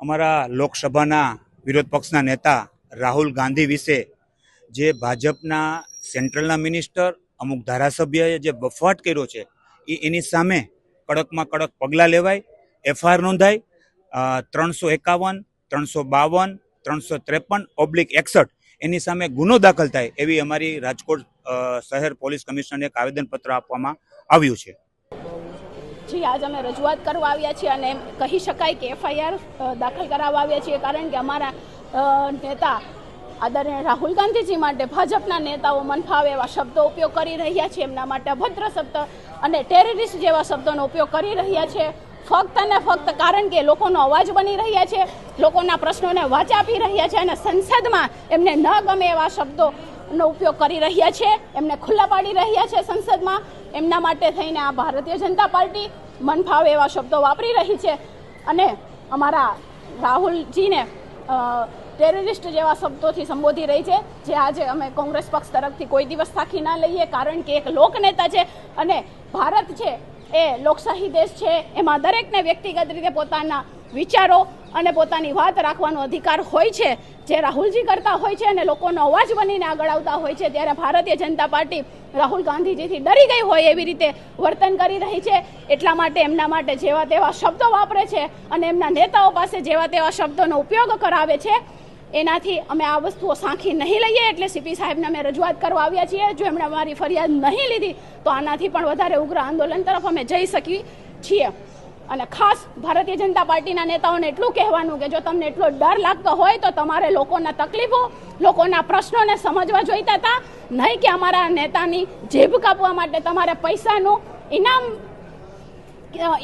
અમારા લોકસભાના વિરોધ પક્ષના નેતા રાહુલ ગાંધી વિશે જે ભાજપના સેન્ટ્રલના મિનિસ્ટર, અમુક ધારાસભ્યએ જે બફાટ કર્યો છે, એ એની સામે કડકમાં કડક પગલાં લેવાય, એફઆઈઆર નોંધાય ત્રણસો એકાવન, ત્રણસો બાવન, ત્રણસો ત્રેપન, ઓબ્લિક એકસઠ એની સામે ગુનો દાખલ થાય એવી અમારી રાજકોટ શહેર પોલીસ કમિશનરને એક આવેદનપત્ર આપવામાં આવ્યું છે. જી, આજ અમે રજૂઆત કરવા આવ્યા છીએ અને કહી શકાય કે એફઆઈઆર દાખલ કરાવવા આવ્યા છીએ કારણ કે અમારા નેતા આદરણીય રાહુલ ગાંધીજી માટે ભાજપના નેતાઓ મનફાવે એવા શબ્દો ઉપયોગ કરી રહ્યા છે. એમના માટે અભદ્ર શબ્દ અને ટેરરિસ્ટ જેવા શબ્દોનો ઉપયોગ કરી રહ્યા છે. ફક્ત ને ફક્ત કારણ કે લોકોનો અવાજ બની રહ્યા છે, લોકોના પ્રશ્નોને વાચા આપી રહ્યા છે અને સંસદમાં એમને ન ગમે એવા શબ્દો નો ઉપયોગ કરી રહ્યા છે. એમને ખુલ્લા પાડી રહ્યા છે સંસદમાં. એમના માટે થઈને આ ભારતીય જનતા પાર્ટી મન ફાવે એવા શબ્દો વાપરી રહી છે. અને અમારા રાહુલજીને ટેરરિસ્ટ જેવા શબ્દોથી સંબોધી રહી છે, જે આજે અમે કોંગ્રેસ પક્ષ તરફથી કોઈ દિવસ સાખી ના લઈએ, કારણ કે એક લોકનેતા છે અને ભારત છે એ લોકશાહી દેશ છે. એમાં દરેકને વ્યક્તિગત રીતે પોતાના વિચારો અને પોતાની વાત રાખવાનો અધિકાર હોય છે. જે રાહુલજી કરતા હોય છે અને લોકોનો અવાજ બનીને આગળ આવતા હોય છે, ત્યારે ભારતીય જનતા પાર્ટી રાહુલ ગાંધીજીથી ડરી ગઈ હોય એવી રીતે વર્તન કરી રહી છે. એટલા માટે એમના માટે જેવા તેવા શબ્દો વાપરે છે અને એમના નેતાઓ પાસે જેવા તેવા શબ્દોનો ઉપયોગ કરાવે છે. એનાથી અમે આ વસ્તુઓ સાંખી નહીં લઈએ એટલે સીપી સાહેબને અમે રજૂઆત કરવા આવ્યા છીએ. જો એમણે અમારી ફરિયાદ નહીં લીધી, તો આનાથી પણ વધારે ઉગ્ર આંદોલન તરફ અમે જઈ શકીએ છીએ. અને ખાસ ભારતીય જનતા પાર્ટીના નેતાઓને એટલું કહેવાનું કે જો તમને એટલો ડર લાગતો હોય તો તમારે લોકોના તકલીફો, લોકોના પ્રશ્નોને સમજવા જોઈતા હતા. નહીં કે અમારા નેતાની જેબ કાપવા માટે તમારે પૈસાનું ઇનામ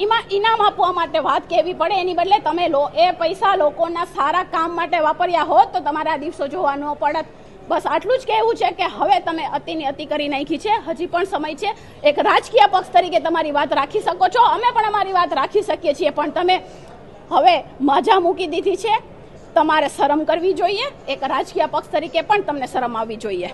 એમાં ઇનામ આપવા માટે વાત કહેવી પડે. એની બદલે તમે લો, એ પૈસા લોકોના સારા કામ માટે વાપર્યા હોત તો તમારા દિવસો જોવાનો પડત. બસ આટલું જ કહેવું છે કે હવે તમે અતિની અતિ કરી નાખી છે. હજી પણ સમય છે. એક રાજકીય પક્ષ તરીકે તમારી વાત રાખી શકો છો. અમે પણ અમારી વાત રાખી શકીએ છીએ. પણ તમે હવે મજા મૂકી દીધી છે. તમારે શરમ કરવી જોઈએ. એક રાજકીય પક્ષ તરીકે પણ તમને શરમ આવવી જોઈએ.